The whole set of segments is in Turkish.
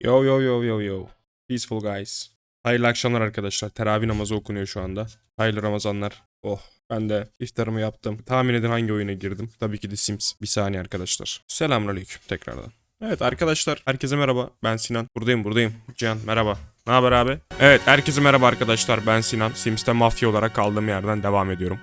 Yo yo yo yo yo. Peaceful guys. Hayırlı akşamlar arkadaşlar. Teravih namazı okunuyor şu anda. Hayırlı Ramazanlar. Oh. Ben de iftarımı yaptım. Tahmin edin hangi oyuna girdim? Tabii ki de Sims. Bir saniye arkadaşlar. Selamünaleyküm tekrardan. Evet arkadaşlar herkese merhaba. Ben Sinan. Buradayım buradayım. Cihan merhaba. Ne haber abi? Evet herkese merhaba arkadaşlar. Ben Sinan. Sims'te mafya olarak kaldığım yerden devam ediyorum.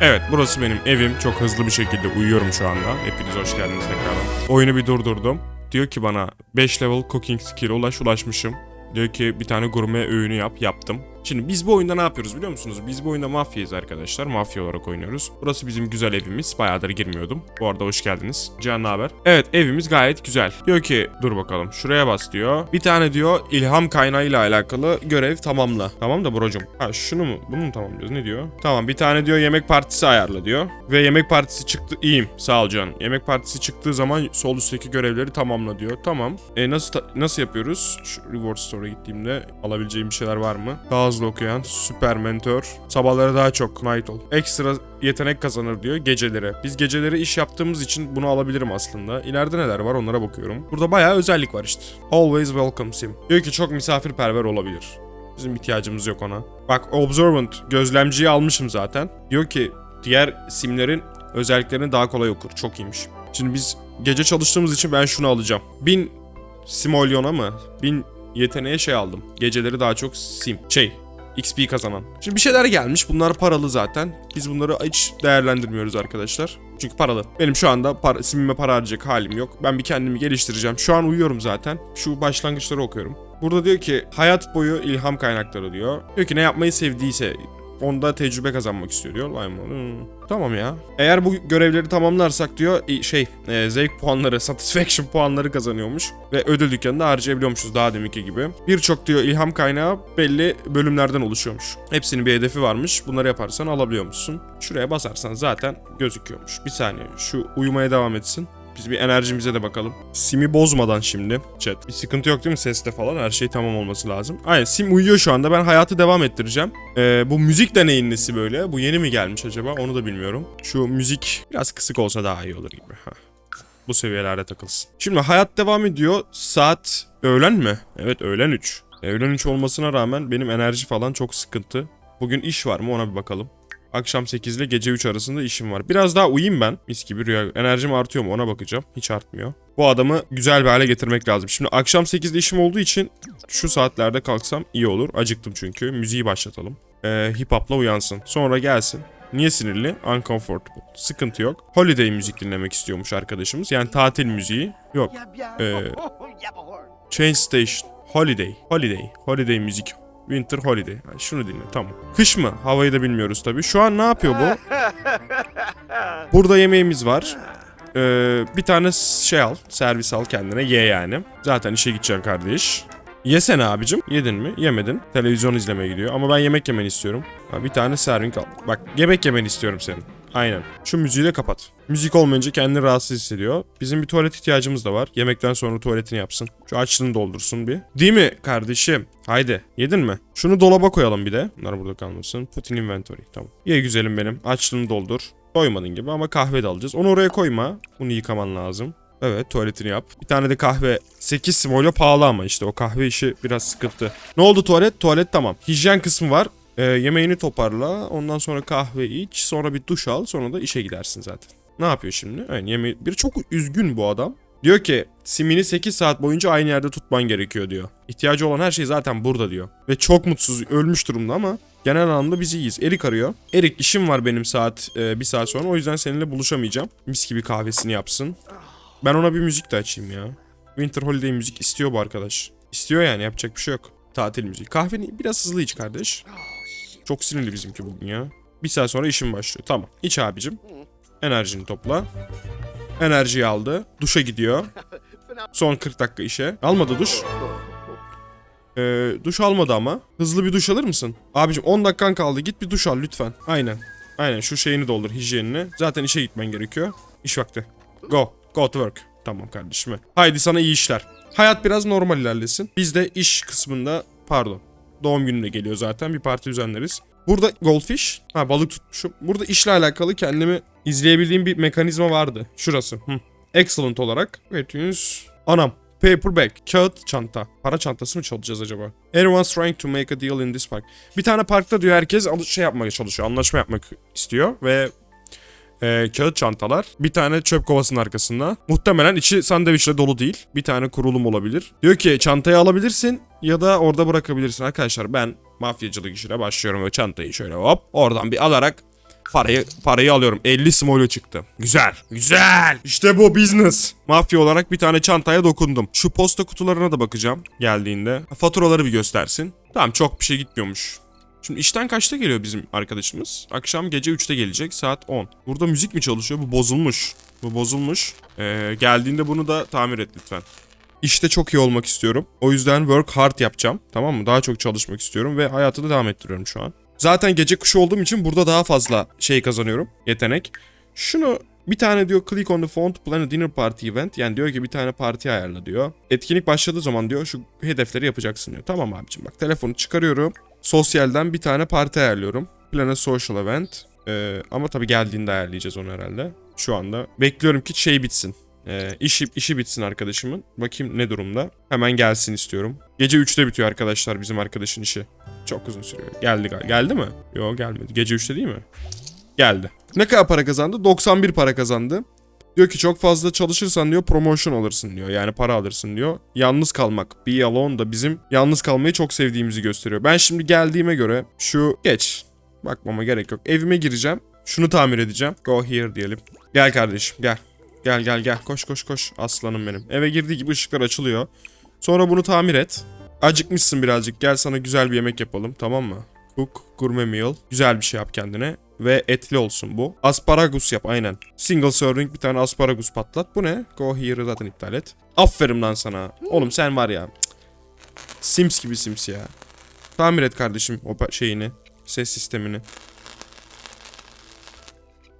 Evet burası benim evim. Çok hızlı bir şekilde uyuyorum şu anda. Hepiniz hoş geldiniz tekrardan. Oyunu bir durdurdum. Diyor ki bana 5 level cooking skill ulaş ulaşmışım. Diyor ki bir tane gurme öğünü yap. Yaptım. Şimdi biz bu oyunda ne yapıyoruz biliyor musunuz? Biz bu oyunda mafyayız arkadaşlar. Mafya olarak oynuyoruz. Burası bizim güzel evimiz. Bayağıdır girmiyordum. Bu arada hoş geldiniz. Ne haber? Evet evimiz gayet güzel. Diyor ki dur bakalım şuraya bas diyor. Bir tane diyor ilham kaynağıyla alakalı görev tamamla. Tamam da brocum. Ha şunu mu? Bunu mu tamamlıyoruz? Ne diyor? Tamam bir tane diyor yemek partisi ayarla diyor. Ve yemek partisi çıktı. İyiyim. Sağ ol Can. Yemek partisi çıktığı zaman sol üstteki görevleri tamamla diyor. Tamam. E nasıl nasıl yapıyoruz? Şu reward store'a gittiğimde alabileceğim bir şeyler var mı? Daha hızlı okuyan, süper mentor. Sabahları daha çok night ol. Ekstra yetenek kazanır diyor geceleri. Biz geceleri iş yaptığımız için bunu alabilirim aslında. İleride neler var onlara bakıyorum. Burada bayağı özellik var işte. Always welcome sim. Diyor ki çok misafirperver olabilir. Bizim ihtiyacımız yok ona. Bak observant gözlemciyi almışım zaten. Diyor ki diğer simlerin özelliklerini daha kolay okur. Çok iyiymiş. Şimdi biz gece çalıştığımız için ben şunu alacağım. 1000 simolyona mı? 1000 yeteneğe şey aldım. Geceleri daha çok sim. Şey XP kazanan. Şimdi bir şeyler gelmiş. Bunlar paralı zaten. Biz bunları hiç değerlendirmiyoruz arkadaşlar. Çünkü paralı. Benim şu anda para, simime para harcayacak halim yok. Ben bir kendimi geliştireceğim. Şu an uyuyorum zaten. Şu başlangıçları okuyorum. Burada diyor ki hayat boyu ilham kaynakları diyor. Diyor ki ne yapmayı sevdiyse onda tecrübe kazanmak istiyor diyor. Mı? Hmm. Tamam ya. Eğer bu görevleri tamamlarsak diyor şey e, zevk puanları, satisfaction puanları kazanıyormuş. Ve ödül dükkanında harcayabiliyormuşuz daha deminki gibi. Birçok diyor ilham kaynağı belli bölümlerden oluşuyormuş. Hepsinin bir hedefi varmış. Bunları yaparsan alabiliyormuşsun. Şuraya basarsan zaten gözüküyormuş. Bir saniye şu uyumaya devam etsin. Biz bir enerjimize de bakalım. Sim'i bozmadan şimdi chat. Bir sıkıntı yok değil mi seste falan? Her şey tamam olması lazım. Aynen Sim uyuyor şu anda. Ben hayatı devam ettireceğim. Ee, bu müzik de neyin nesi böyle? Bu yeni mi gelmiş acaba? Onu da bilmiyorum. Şu müzik biraz kısık olsa daha iyi olur gibi. Ha. Bu seviyelerde takılsın. Şimdi hayat devam ediyor. Saat öğlen mi? Evet öğlen 3. Öğlen 3 olmasına rağmen benim enerji falan çok sıkıntı. Bugün iş var mı ona bir bakalım. Akşam 8 ile gece 3 arasında işim var. Biraz daha uyuyayım ben. Mis gibi rüya. Enerjim artıyor mu ona bakacağım. Hiç artmıyor. Bu adamı güzel bir hale getirmek lazım. Şimdi akşam 8'de işim olduğu için şu saatlerde kalksam iyi olur. Acıktım çünkü. Müziği başlatalım. Ee, hip hop'la uyansın. Sonra gelsin. Niye sinirli? Uncomfortable. Sıkıntı yok. Holiday müzik dinlemek istiyormuş arkadaşımız. Yani tatil müziği. Yok. Ee, Change Station. Holiday. Holiday. Holiday müzik. Winter Holiday. Ha, şunu dinle tamam. Kış mı? Havayı da bilmiyoruz tabii. Şu an ne yapıyor bu? Burada yemeğimiz var. Ee, bir tane şey al. Servis al kendine. Ye yani. Zaten işe gideceksin kardeş. Yesene abicim. Yedin mi? Yemedin. Televizyon izlemeye gidiyor. Ama ben yemek yemeni istiyorum. Ha, bir tane serving al. Bak yemek yemeni istiyorum senin. Aynen. Şu müziği de kapat. Müzik olmayınca kendini rahatsız hissediyor. Bizim bir tuvalet ihtiyacımız da var. Yemekten sonra tuvaletini yapsın. Şu açlığını doldursun bir. Değil mi kardeşim? Haydi. Yedin mi? Şunu dolaba koyalım bir de. Bunlar burada kalmasın. Put in inventory. Tamam. Ye güzelim benim. Açlığını doldur. Doymadın gibi ama kahve de alacağız. Onu oraya koyma. Bunu yıkaman lazım. Evet tuvaletini yap. Bir tane de kahve. 8 simoyla pahalı ama işte o kahve işi biraz sıkıntı. Ne oldu tuvalet? Tuvalet tamam. Hijyen kısmı var. Ee, yemeğini toparla. Ondan sonra kahve iç. Sonra bir duş al. Sonra da işe gidersin zaten. Ne yapıyor şimdi? Yani yemeği... Bir çok üzgün bu adam. Diyor ki simini 8 saat boyunca aynı yerde tutman gerekiyor diyor. İhtiyacı olan her şey zaten burada diyor. Ve çok mutsuz, ölmüş durumda ama genel anlamda biz iyiyiz. Erik arıyor. Erik işim var benim saat, e, bir saat sonra. O yüzden seninle buluşamayacağım. Mis gibi kahvesini yapsın. Ben ona bir müzik de açayım ya. Winter Holiday müzik istiyor bu arkadaş. İstiyor yani yapacak bir şey yok. Tatil müziği. Kahveni biraz hızlı iç kardeş. Çok sinirli bizimki bugün ya. Bir saat sonra işim başlıyor. Tamam. İç abicim. Enerjini topla. Enerjiyi aldı. Duşa gidiyor. Son 40 dakika işe. Almadı duş. Ee, duş almadı ama. Hızlı bir duş alır mısın? Abicim 10 dakikan kaldı. Git bir duş al lütfen. Aynen. Aynen şu şeyini doldur hijyenini. Zaten işe gitmen gerekiyor. İş vakti. Go. Go to work. Tamam kardeşim. Haydi sana iyi işler. Hayat biraz normal ilerlesin. Biz de iş kısmında pardon. Doğum gününe geliyor zaten. Bir parti düzenleriz. Burada goldfish. Ha balık tutmuşum. Burada işle alakalı kendimi izleyebildiğim bir mekanizma vardı. Şurası. Hı. Excellent olarak. Vetüns. Anam. Paper bag. Kağıt çanta. Para çantası mı çalacağız acaba? Everyone's trying to make a deal in this park. Bir tane parkta diyor herkes şey yapmaya çalışıyor. Anlaşma yapmak istiyor ve e, kağıt çantalar. Bir tane çöp kovasının arkasında. Muhtemelen içi sandviçle dolu değil. Bir tane kurulum olabilir. Diyor ki çantayı alabilirsin ya da orada bırakabilirsin. Arkadaşlar ben mafyacılık işine başlıyorum ve çantayı şöyle hop oradan bir alarak Parayı parayı alıyorum. 50 smolyo çıktı. Güzel. Güzel. İşte bu business. Mafya olarak bir tane çantaya dokundum. Şu posta kutularına da bakacağım geldiğinde. Faturaları bir göstersin. Tamam çok bir şey gitmiyormuş. Şimdi işten kaçta geliyor bizim arkadaşımız? Akşam gece 3'te gelecek saat 10. Burada müzik mi çalışıyor? Bu bozulmuş. Bu bozulmuş. Ee, geldiğinde bunu da tamir et lütfen. İşte çok iyi olmak istiyorum. O yüzden work hard yapacağım. Tamam mı? Daha çok çalışmak istiyorum ve hayatı da devam ettiriyorum şu an. Zaten gece kuşu olduğum için burada daha fazla şey kazanıyorum. Yetenek. Şunu bir tane diyor click on the phone to plan a dinner party event. Yani diyor ki bir tane parti ayarla diyor. Etkinlik başladığı zaman diyor şu hedefleri yapacaksın diyor. Tamam abicim bak telefonu çıkarıyorum. Sosyalden bir tane parti ayarlıyorum. Plan a social event. Ee, ama tabii geldiğinde ayarlayacağız onu herhalde. Şu anda. Bekliyorum ki şey bitsin. Ee, işi, işi bitsin arkadaşımın. Bakayım ne durumda. Hemen gelsin istiyorum. Gece 3'te bitiyor arkadaşlar bizim arkadaşın işi. Çok uzun sürüyor. Geldi Geldi mi? Yok gelmedi. Gece 3'te değil mi? Geldi. Ne kadar para kazandı? 91 para kazandı. Diyor ki çok fazla çalışırsan diyor promotion alırsın diyor. Yani para alırsın diyor. Yalnız kalmak. Be alone da bizim yalnız kalmayı çok sevdiğimizi gösteriyor. Ben şimdi geldiğime göre şu geç. Bakmama gerek yok. Evime gireceğim. Şunu tamir edeceğim. Go here diyelim. Gel kardeşim gel. Gel gel gel. Koş koş koş. Aslanım benim. Eve girdiği gibi ışıklar açılıyor. Sonra bunu tamir et. Acıkmışsın birazcık. Gel sana güzel bir yemek yapalım tamam mı? Cook gourmet meal. Güzel bir şey yap kendine. Ve etli olsun bu. Asparagus yap aynen. Single serving bir tane asparagus patlat. Bu ne? Go here'ı zaten iptal et. Aferin lan sana. Oğlum sen var ya. Sims gibi Sims ya. Tamir et kardeşim o şeyini. Ses sistemini.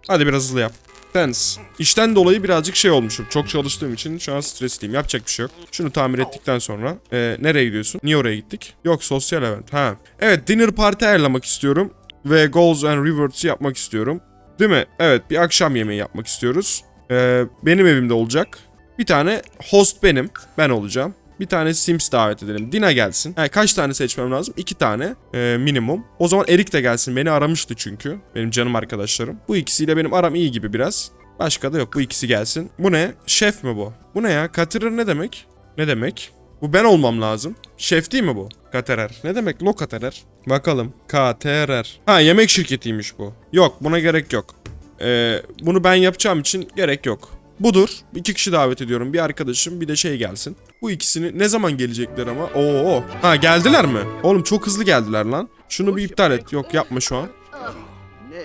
Hadi biraz hızlı yap. Thanks. İşten dolayı birazcık şey olmuşum. Çok çalıştığım için şu an stresliyim. Yapacak bir şey yok. Şunu tamir ettikten sonra e, nereye gidiyorsun? Niye oraya gittik? Yok sosyal event. Ha. Evet dinner party ayarlamak istiyorum. Ve goals and rewards yapmak istiyorum. Değil mi? Evet bir akşam yemeği yapmak istiyoruz. E, benim evimde olacak. Bir tane host benim. Ben olacağım. Bir tane Sims davet edelim. Dina gelsin. Ha, kaç tane seçmem lazım? İki tane e, minimum. O zaman Erik de gelsin. Beni aramıştı çünkü. Benim canım arkadaşlarım. Bu ikisiyle benim aram iyi gibi biraz. Başka da yok. Bu ikisi gelsin. Bu ne? Şef mi bu? Bu ne ya? Caterer ne demek? Ne demek? Bu ben olmam lazım. Şef değil mi bu? Caterer. Ne demek lo Caterer? Bakalım. Caterer. Ha yemek şirketiymiş bu. Yok buna gerek yok. Ee, bunu ben yapacağım için gerek yok. Budur. İki kişi davet ediyorum. Bir arkadaşım bir de şey gelsin. Bu ikisini ne zaman gelecekler ama? Oo. Ha geldiler mi? Oğlum çok hızlı geldiler lan. Şunu bir iptal et. Yok yapma şu an.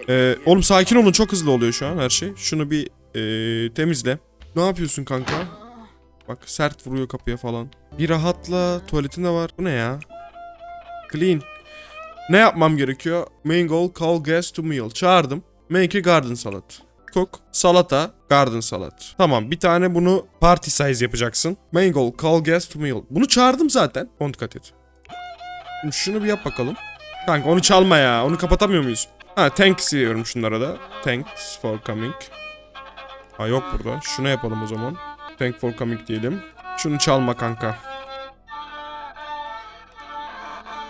Ee, oğlum sakin olun çok hızlı oluyor şu an her şey. Şunu bir ee, temizle. Ne yapıyorsun kanka? Bak sert vuruyor kapıya falan. Bir rahatla. Tuvaletin de var. Bu ne ya? Clean. Ne yapmam gerekiyor? Main goal call guest to meal. Çağırdım. Make a garden salad. Cook, salata, garden salad. Tamam bir tane bunu party size yapacaksın. Main goal call guest to meal. Bunu çağırdım zaten. Onu dikkat et. Şimdi şunu bir yap bakalım. Kanka onu çalma ya. Onu kapatamıyor muyuz? Ha thanks diyorum şunlara da. Thanks for coming. Ha yok burada. Şunu yapalım o zaman. Thank for coming diyelim. Şunu çalma kanka.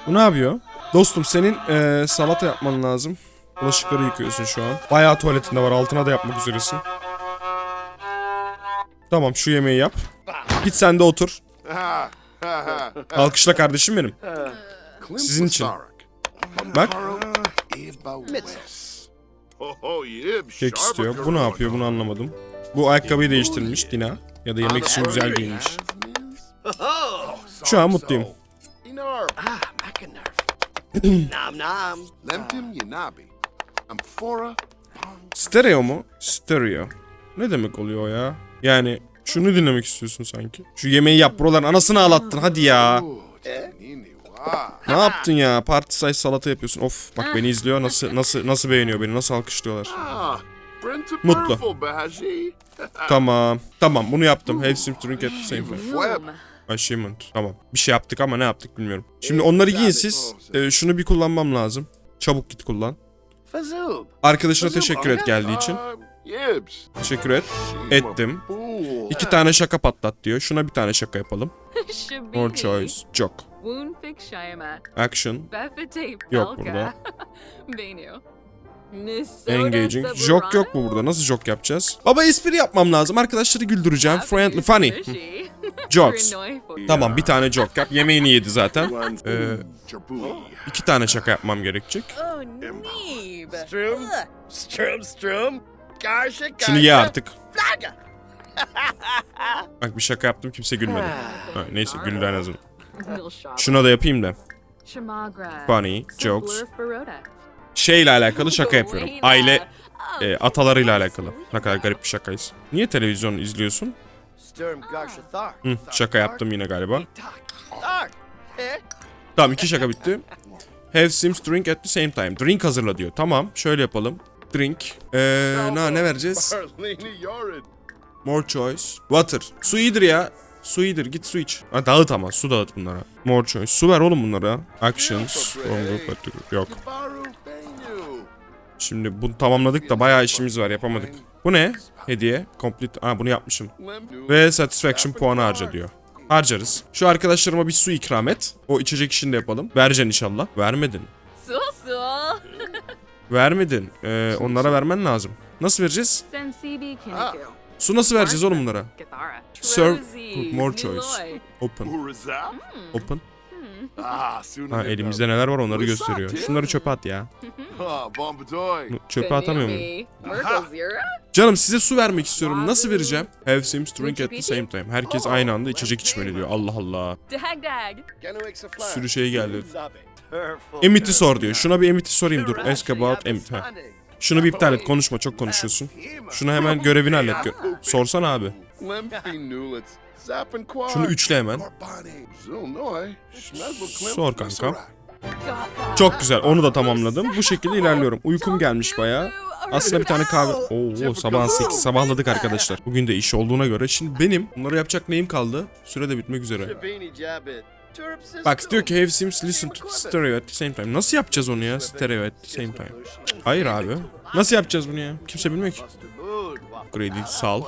Bu ne yapıyor? Dostum senin eee, salata yapman lazım. Bulaşıkları yıkıyorsun şu an. Bayağı tuvaletinde var. Altına da yapmak üzeresin. Tamam şu yemeği yap. Git sen de otur. Alkışla kardeşim benim. Sizin için. Bak. Kek istiyor. Bu ne yapıyor bunu anlamadım. Bu ayakkabıyı değiştirmiş Dina. Ya da yemek için güzel giyinmiş. Şu an mutluyum. Stereo mu? Stereo. Ne demek oluyor ya? Yani şunu dinlemek istiyorsun sanki. Şu yemeği yap buraların anasını ağlattın hadi ya. Ne yaptın ya? Party size salata yapıyorsun. Of bak beni izliyor. Nasıl nasıl nasıl beğeniyor beni? Nasıl alkışlıyorlar? Mutlu. Tamam. Tamam bunu yaptım. Have some drink at the same time. Achievement. Tamam. Bir şey yaptık ama ne yaptık bilmiyorum. Şimdi onları giyin siz. Ee, şunu bir kullanmam lazım. Çabuk git kullan. Arkadaşına teşekkür et geldiği için. Teşekkür et. Ettim. İki tane şaka patlat diyor. Şuna bir tane şaka yapalım. More choice. Shayamat. Action. Yok burada. Engaging. Joke yok mu burada? Nasıl joke yapacağız? Baba espri yapmam lazım. Arkadaşları güldüreceğim. Friendly, funny. Jokes. Tamam bir tane joke yap. Yemeğini yedi zaten. Ee, iki tane şaka yapmam gerekecek. Oh. Strum, strum, strum. Şunu ye artık. Bak bir şaka yaptım kimse gülmedi. Ha, neyse güldü en azından. Şuna da yapayım da. Funny, jokes. Şeyle alakalı şaka yapıyorum. Aile Oh, e, atalarıyla alakalı. Ne kadar garip bir şakayız. Niye televizyon izliyorsun? Hı, şaka yaptım yine galiba. Tamam iki şaka bitti. Have Sims drink at the same time. Drink hazırla diyor. Tamam şöyle yapalım. Drink. Ee, ne, ne vereceğiz? More choice. Water. Su iyidir ya. Su iyidir. Git su iç. Ha, dağıt ama. Su dağıt bunlara. More choice. Su ver oğlum bunlara. Actions. Yok. Şimdi bunu tamamladık da bayağı işimiz var. Yapamadık. Bu ne? Hediye. Complete. Aa bunu yapmışım. Ve satisfaction puanı harca diyor. Harcarız. Şu arkadaşlarıma bir su ikram et. O içecek işini de yapalım. Vereceksin inşallah. Vermedin. Sul sul. Vermedin. Ee, onlara vermen lazım. Nasıl vereceğiz? Ah. Su nasıl vereceğiz oğlum bunlara? Serve more choice. Open. Uriza. Open. Ah, Suna. Ha elimizde neler var onları gösteriyor. Şunları çöpe at ya. Ah. Çöpe atamıyor muyum? Canım size su vermek istiyorum. Nasıl vereceğim? Have Sims drink at the same time. Herkes aynı anda içecek içmeli diyor. Allah Allah. Dag dag. Sürü şey geldi. Emit'i sor diyor. Şuna bir Emit'i sorayım dur. Ask about Emit. Ha. Şunu bir iptal et. Konuşma çok konuşuyorsun. Şunu hemen görevini hallet. Gö- Sorsan abi. Şunu üçle hemen. Sor Klimp. kanka. Çok güzel. Onu da tamamladım. Bu şekilde ilerliyorum. Uykum gelmiş bayağı. Aslında bir tane kahve... Oo sabah 8 sabahladık arkadaşlar. Bugün de iş olduğuna göre. Şimdi benim bunları yapacak neyim kaldı? Süre de bitmek üzere. Bak diyor ki have Sims listen to stereo at the same time. Nasıl yapacağız onu ya? Stereo at the same time. Hayır abi. Nasıl yapacağız bunu ya? Kimse bilmiyor ki. Grady'i sal.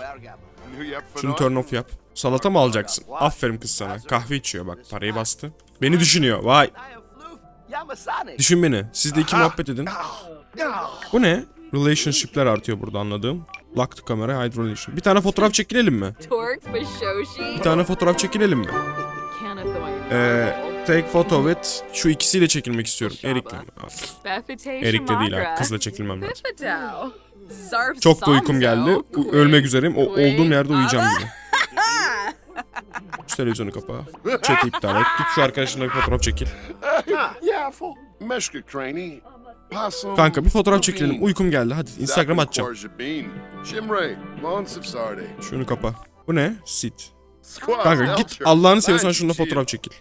Şunu turn off yap. Salata mı alacaksın? Aferin kız sana. Kahve içiyor bak. Parayı bastı. Beni düşünüyor. Vay. Düşün beni. Siz de iki muhabbet edin. Bu ne? Relationship'ler artıyor burada anladığım. Lock the camera, hide relation. Bir tane fotoğraf çekilelim mi? Bir tane fotoğraf çekilelim mi? Ee, take photo with şu ikisiyle çekilmek istiyorum. Erik'le. Erik'le değil ha. Kızla çekilmem lazım. Çok da uykum geldi. Ölmek üzereyim. O olduğum yerde uyuyacağım gibi. Şu televizyonu kapa. Chat'i iptal et. Git şu arkadaşınla bir fotoğraf çekil. Kanka bir fotoğraf çekilelim. Uykum geldi. Hadi Instagram atacağım. Şunu kapa. Bu ne? Sit. Kanka git. Allah'ını seviyorsan şununla fotoğraf çekil.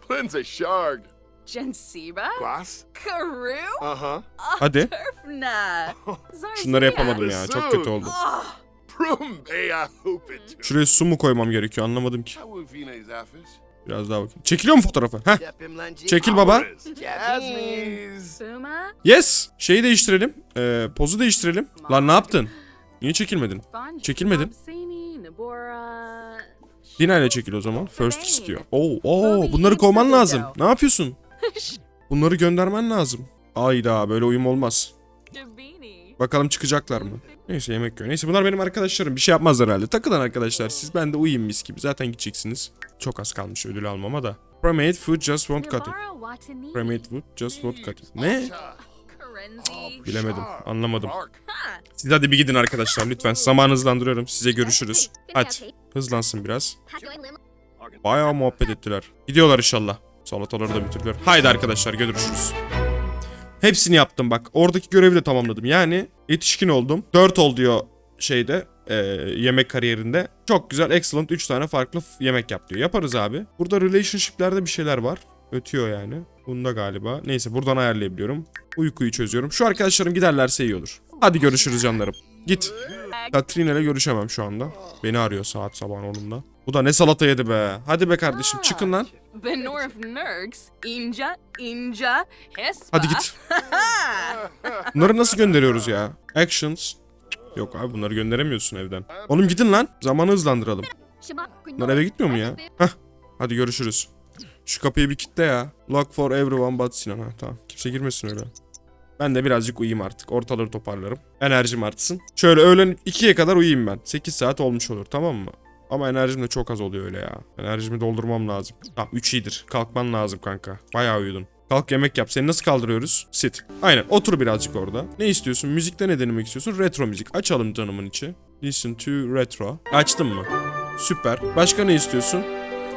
Jensiba. Glass. Karu. Uh-huh. Hadi. Turfna. Şunları yapamadım ya. Çok kötü oldu. Hoopit. Şuraya su mu koymam gerekiyor anlamadım ki. Biraz daha bakayım. Çekiliyor mu fotoğrafı? Heh. Çekil baba. Yes. Şeyi değiştirelim. Ee, pozu değiştirelim. Lan ne yaptın? Niye çekilmedin? Çekilmedin. Dina ile çekil o zaman. First istiyor. Oo, oo, bunları kovman lazım. Ne yapıyorsun? Bunları göndermen lazım. Ayda böyle uyum olmaz. Bakalım çıkacaklar mı? Neyse yemek yiyor. Neyse bunlar benim arkadaşlarım. Bir şey yapmazlar herhalde. Takılan arkadaşlar. Siz ben de uyuyayım mis gibi. Zaten gideceksiniz. Çok az kalmış ödül almama da. Premade food just won't cut it. Premade food just won't cut it. Ne? Bilemedim. Anlamadım. Siz hadi bir gidin arkadaşlar lütfen. Zaman hızlandırıyorum. Size görüşürüz. Hadi. Hızlansın biraz. Bayağı muhabbet ettiler. Gidiyorlar inşallah. Salataları da bitirdiler. Haydi arkadaşlar görüşürüz. Hepsini yaptım bak. Oradaki görevi de tamamladım. Yani yetişkin oldum. 4 ol diyor şeyde e, yemek kariyerinde. Çok güzel excellent 3 tane farklı yemek yap diyor. Yaparız abi. Burada relationship'lerde bir şeyler var. Ötüyor yani. Bunda galiba. Neyse buradan ayarlayabiliyorum. Uykuyu çözüyorum. Şu arkadaşlarım giderlerse iyi olur. Hadi görüşürüz canlarım. Git. Katrina ile görüşemem şu anda. Beni arıyor saat sabahın onunla. Bu da ne salata yedi be. Hadi be kardeşim çıkın lan. Hadi git. Bunları nasıl gönderiyoruz ya? Actions. Yok abi bunları gönderemiyorsun evden. Oğlum gidin lan. Zamanı hızlandıralım. Bunlar eve gitmiyor mu ya? Hah. Hadi görüşürüz. Şu kapıyı bir kitle ya. Lock for everyone but Sinan. Ha, tamam. Kimse girmesin öyle. Ben de birazcık uyuyayım artık. Ortaları toparlarım. Enerjim artsın. Şöyle öğlen 2'ye kadar uyuyayım ben. 8 saat olmuş olur tamam mı? Ama enerjim de çok az oluyor öyle ya. Enerjimi doldurmam lazım. Tamam 3 iyidir. Kalkman lazım kanka. Bayağı uyudun. Kalk yemek yap. Seni nasıl kaldırıyoruz? Sit. Aynen. Otur birazcık orada. Ne istiyorsun? Müzikte ne denemek istiyorsun? Retro müzik. Açalım canımın içi. Listen to retro. Açtın mı? Süper. Başka ne istiyorsun?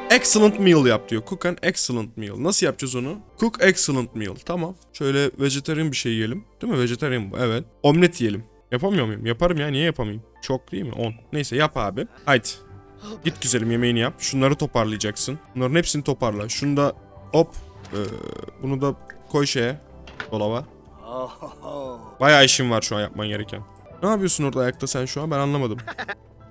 Excellent meal yap diyor. Cook an excellent meal. Nasıl yapacağız onu? Cook excellent meal. Tamam. Şöyle vegetarian bir şey yiyelim. Değil mi? Vegetarian bu. Evet. Omlet yiyelim. Yapamıyor muyum? Yaparım ya. Niye yapamayayım? Çok değil mi? 10. Neyse yap abi. Haydi. Git güzelim yemeğini yap. Şunları toparlayacaksın. Bunların hepsini toparla. Şunu da hop. Ee, bunu da koy şeye. Dolaba. Bayağı işim var şu an yapman gereken. Ne yapıyorsun orada ayakta sen şu an? Ben anlamadım.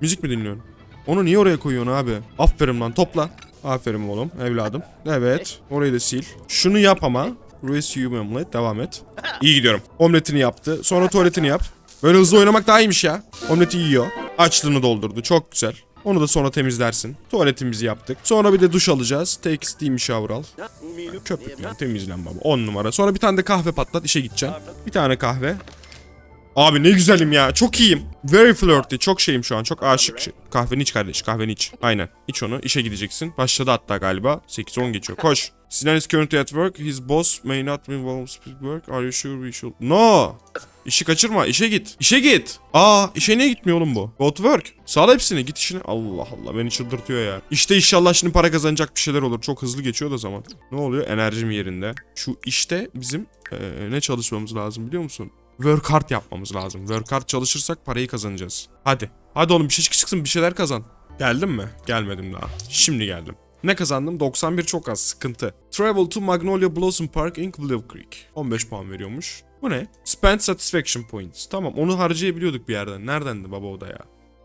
Müzik mi dinliyorsun? Onu niye oraya koyuyorsun abi? Aferin lan topla. Aferin oğlum evladım. Evet orayı da sil. Şunu yap ama. Resume omelet devam et. İyi gidiyorum. Omletini yaptı. Sonra tuvaletini yap. Böyle hızlı oynamak daha iyiymiş ya. Omleti yiyor. Açlığını doldurdu. Çok güzel. Onu da sonra temizlersin. Tuvaletimizi yaptık. Sonra bir de duş alacağız. Take steam shower al. Köpüklen temizlen baba. 10 numara. Sonra bir tane de kahve patlat işe gideceksin. Bir tane kahve. Abi ne güzelim ya. Çok iyiyim. Very flirty. Çok şeyim şu an. Çok aşık. Şey. Kahveni iç kardeş. Kahveni iç. Aynen. İç onu. İşe gideceksin. Başladı hatta galiba. 8-10 geçiyor. Koş. Sinan is currently at work. His boss may not be involved with work. Are you sure we should? No. İşi kaçırma. İşe git. İşe git. Aa işe niye gitmiyor oğlum bu? Go to work. Sağla hepsini. Git işine. Allah Allah beni çıldırtıyor ya. İşte inşallah şimdi para kazanacak bir şeyler olur. Çok hızlı geçiyor da zaman. Ne oluyor? Enerjim yerinde. Şu işte bizim eee, ne çalışmamız lazım biliyor musun? Work hard yapmamız lazım. Work hard çalışırsak parayı kazanacağız. Hadi. Hadi oğlum bir şey çıksın bir şeyler kazan. Geldim mi? Gelmedim daha. Şimdi geldim. Ne kazandım? 91 çok az. Sıkıntı. Travel to Magnolia Blossom Park in Willow Creek. 15 puan veriyormuş. Bu ne? Spend Satisfaction Points. Tamam onu harcayabiliyorduk bir yerden. Neredendi baba o da ya?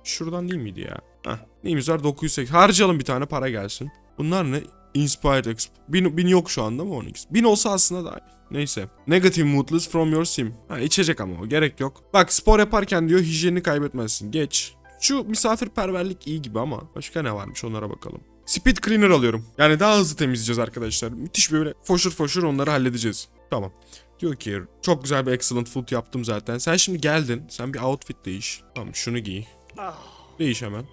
Şuradan değil miydi ya? Heh. Neyimiz var? 908. Harcayalım bir tane para gelsin. Bunlar ne? Inspired Exp. Bin, bin yok şu anda mı 12? Bin olsa aslında da Neyse. Negative moodless from your sim. Ha içecek ama o gerek yok. Bak spor yaparken diyor hijyenini kaybetmezsin. Geç. Şu misafirperverlik iyi gibi ama başka ne varmış onlara bakalım. Speed cleaner alıyorum. Yani daha hızlı temizleyeceğiz arkadaşlar. Müthiş böyle foşur foşur onları halledeceğiz. Tamam. Diyor ki çok güzel bir excellent food yaptım zaten. Sen şimdi geldin. Sen bir outfit değiş. Tamam şunu giy. Değiş hemen.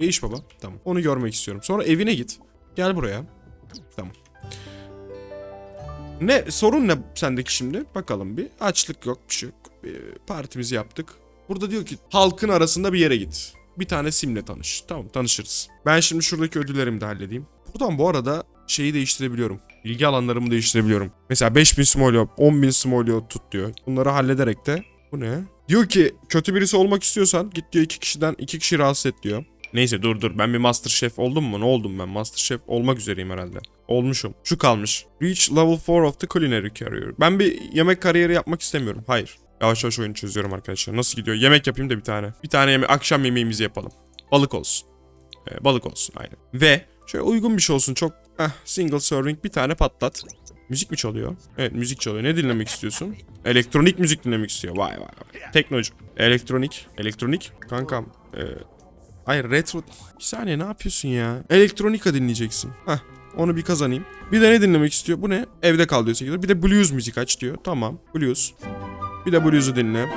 Değiş baba. Tamam. Onu görmek istiyorum. Sonra evine git. Gel buraya. Tamam. Ne sorun ne sendeki şimdi? Bakalım bir. Açlık yok, bir şey yok. Bir partimizi yaptık. Burada diyor ki halkın arasında bir yere git. Bir tane simle tanış. Tamam tanışırız. Ben şimdi şuradaki ödüllerimi de halledeyim. Buradan bu arada şeyi değiştirebiliyorum. Bilgi alanlarımı değiştirebiliyorum. Mesela 5000 smolyo, 10000 smolyo tut diyor. Bunları hallederek de bu ne? Diyor ki kötü birisi olmak istiyorsan git diyor iki kişiden iki kişi rahatsız et diyor. Neyse dur dur ben bir master chef oldum mu? Ne oldum ben? Master chef olmak üzereyim herhalde. Olmuşum. Şu kalmış. Reach level 4 of the culinary career. Ben bir yemek kariyeri yapmak istemiyorum. Hayır. Yavaş yavaş oyunu çözüyorum arkadaşlar. Nasıl gidiyor? Yemek yapayım da bir tane. Bir tane yeme akşam yemeğimizi yapalım. Balık olsun. Ee, balık olsun aynen. Ve şöyle uygun bir şey olsun. Çok eh, single serving bir tane patlat. Müzik mi çalıyor? Evet müzik çalıyor. Ne dinlemek istiyorsun? Elektronik müzik dinlemek istiyor. Vay vay vay. Teknoloji. Elektronik. Elektronik. Kankam. E, Hayır retro... Bir saniye ne yapıyorsun ya? Elektronika dinleyeceksin. Heh onu bir kazanayım. Bir de ne dinlemek istiyor? Bu ne? Evde kal diyor 8'de. Bir de blues müzik aç diyor. Tamam blues. Bir de blues'u dinle.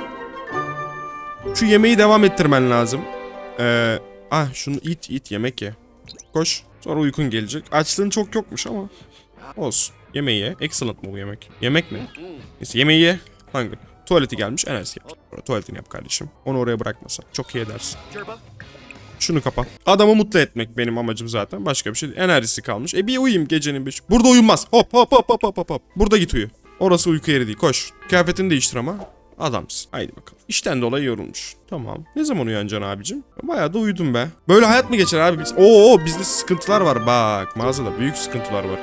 Şu yemeği devam ettirmen lazım. Ee, ah şunu it it yemek ye. Koş. Sonra uykun gelecek. Açlığın çok yokmuş ama. Olsun. Yemeği ye. Excellent mı bu yemek? Yemek mi? Neyse yemeği ye. Hangi? Tuvaleti gelmiş. Enerjisi yap. Tuvaletini yap kardeşim. Onu oraya bırakmasa. Çok iyi edersin. Şunu kapa. Adamı mutlu etmek benim amacım zaten. Başka bir şey değil. Enerjisi kalmış. E bir uyuyayım gecenin bir. Burada uyunmaz. Hop hop hop hop hop hop. Burada git uyu. Orası uyku yeri değil. Koş. Kıyafetini değiştir ama. Adamsın. Haydi bakalım. İşten dolayı yorulmuş. Tamam. Ne zaman uyanacaksın abicim? Bayağı da uyudum be. Böyle hayat mı geçer abi? Biz... Oo bizde sıkıntılar var bak. Mağazada büyük sıkıntılar var.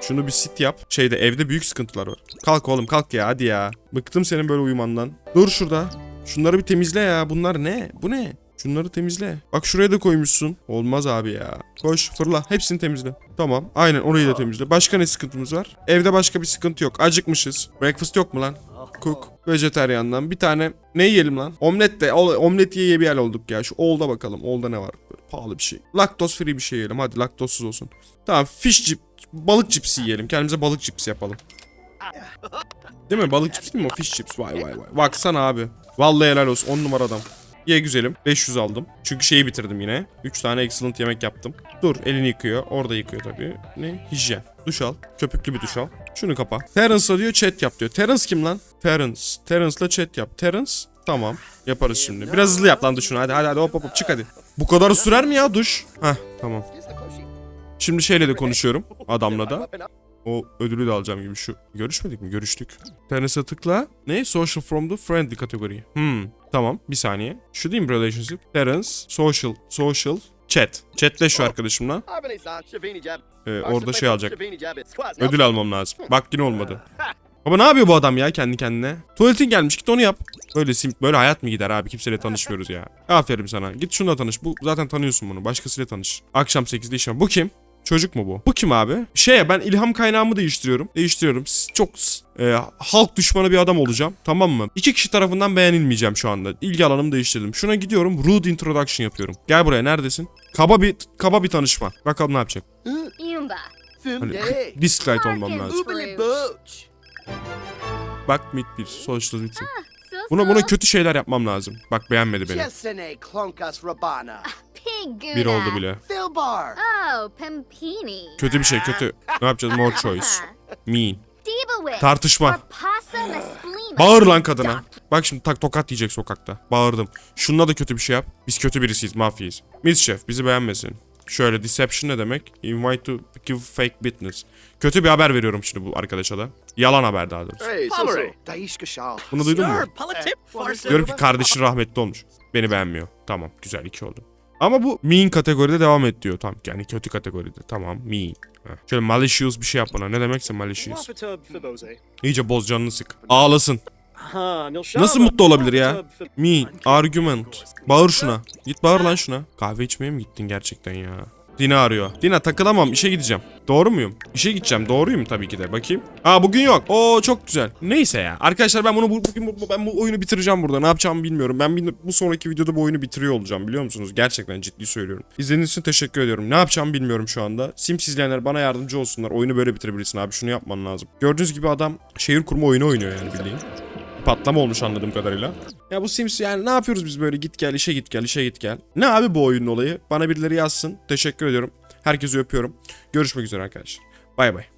Şunu bir sit yap. Şeyde evde büyük sıkıntılar var. Kalk oğlum kalk ya hadi ya. Bıktım senin böyle uyumandan. Dur şurada. Şunları bir temizle ya. Bunlar ne? Bu ne? Şunları temizle. Bak şuraya da koymuşsun. Olmaz abi ya. Koş fırla. Hepsini temizle. Tamam. Aynen orayı da temizle. Başka ne sıkıntımız var? Evde başka bir sıkıntı yok. Acıkmışız. Breakfast yok mu lan? Cook. Vejeteryandan bir tane ne yiyelim lan? Omlet de omlet yiye bir yer olduk ya. Şu olda bakalım. Olda ne var? Böyle pahalı bir şey. Laktoz free bir şey yiyelim. Hadi laktozsuz olsun. Tamam fish cip balık cipsi yiyelim. Kendimize balık cipsi yapalım. Değil mi? Balık cips değil mi o? Fish chips. Vay vay vay. Baksana abi. Vallahi helal olsun. 10 numara adam. Ye güzelim. 500 aldım. Çünkü şeyi bitirdim yine. 3 tane excellent yemek yaptım. Dur elini yıkıyor. Orada yıkıyor tabii. Ne? Hijyen. Duş al. Köpüklü bir duş al. Şunu kapa. Terence'la diyor chat yap diyor. Terence kim lan? Terence. Terence'la chat yap. Terence. Tamam. Yaparız şimdi. Biraz hızlı yap lan duşunu. Hadi hadi hadi hop hop hop çık hadi. Bu kadar sürer mi ya duş? Heh tamam. Şimdi şeyle de konuşuyorum. Adamla da. O ödülü de alacağım gibi şu. Görüşmedik mi? Görüştük. Terence'a tıkla. Ne? Social from the friendly kategori. Hmm. Tamam. Bir saniye. Şu değil mi relationship? Terence. Social. Social. Chat. Chatle şu arkadaşımla. Ee, orada şey alacak. Ödül almam lazım. Bak yine olmadı. Ama ne yapıyor bu adam ya kendi kendine? Tuvaletin gelmiş git onu yap. Böyle sim böyle hayat mı gider abi? Kimseyle tanışmıyoruz ya. Aferin sana. Git şununla tanış. Bu zaten tanıyorsun bunu. Başkasıyla tanış. Akşam 8'de işim. var. Bu kim? Çocuk mu bu? Bu kim abi? Şey ben ilham kaynağımı değiştiriyorum. Değiştiriyorum. Çok e, halk düşmanı bir adam olacağım. Tamam mı? İki kişi tarafından beğenilmeyeceğim şu anda. İlgi alanımı değiştirdim. Şuna gidiyorum. Rude introduction yapıyorum. Gel buraya neredesin? Kaba bir kaba bir tanışma. Bakalım ne yapacak. Hani dislight olmam lazım. Bak mid bir. Sonuçta bitsin. So Buna buna kötü şeyler yapmam lazım. Bak beğenmedi beni. Bir oldu bile. Oh, Pimpini. Kötü bir şey kötü. Ne yapacağız? More choice. Mean. Tartışma. Bağır lan kadına. Bak şimdi tak tokat yiyecek sokakta. Bağırdım. Şununla da kötü bir şey yap. Biz kötü birisiyiz, mafyayız. Mischief bizi beğenmesin. Şöyle deception ne demek? Invite to give fake witness. Kötü bir haber veriyorum şimdi bu arkadaşa da. Yalan haber daha doğrusu. Hey, so so. Bunu duydun mu? Palatip. Diyorum ki kardeşin rahmetli olmuş. Beni beğenmiyor. Tamam güzel iki oldu. Ama bu mean kategoride devam et diyor. Tamam yani kötü kategoride. Tamam mean. Heh. Şöyle malicious bir şey yap bana. Ne demekse malicious. İyice boz canını sık. Ağlasın. Nasıl mutlu olabilir ya? Mean, argument. Bağır şuna. Git bağır lan şuna. Kahve içmeye mi gittin gerçekten ya? Dina arıyor. Dina takılamam işe gideceğim. Doğru muyum? İşe gideceğim. Doğruyum tabii ki de. Bakayım. Aa bugün yok. Oo çok güzel. Neyse ya. Arkadaşlar ben bunu bu- bugün bu- ben bu oyunu bitireceğim burada. Ne yapacağımı bilmiyorum. Ben bu sonraki videoda bu oyunu bitiriyor olacağım biliyor musunuz? Gerçekten ciddi söylüyorum. İzlediğiniz için teşekkür ediyorum. Ne yapacağımı bilmiyorum şu anda. Sims izleyenler bana yardımcı olsunlar. Oyunu böyle bitirebilirsin abi. Şunu yapman lazım. Gördüğünüz gibi adam şehir kurma oyunu oynuyor yani bildiğin patlama olmuş anladığım kadarıyla. Ya bu Sims yani ne yapıyoruz biz böyle git gel işe git gel işe git gel. Ne abi bu oyunun olayı? Bana birileri yazsın. Teşekkür ediyorum. Herkesi öpüyorum. Görüşmek üzere arkadaşlar. Bay bay.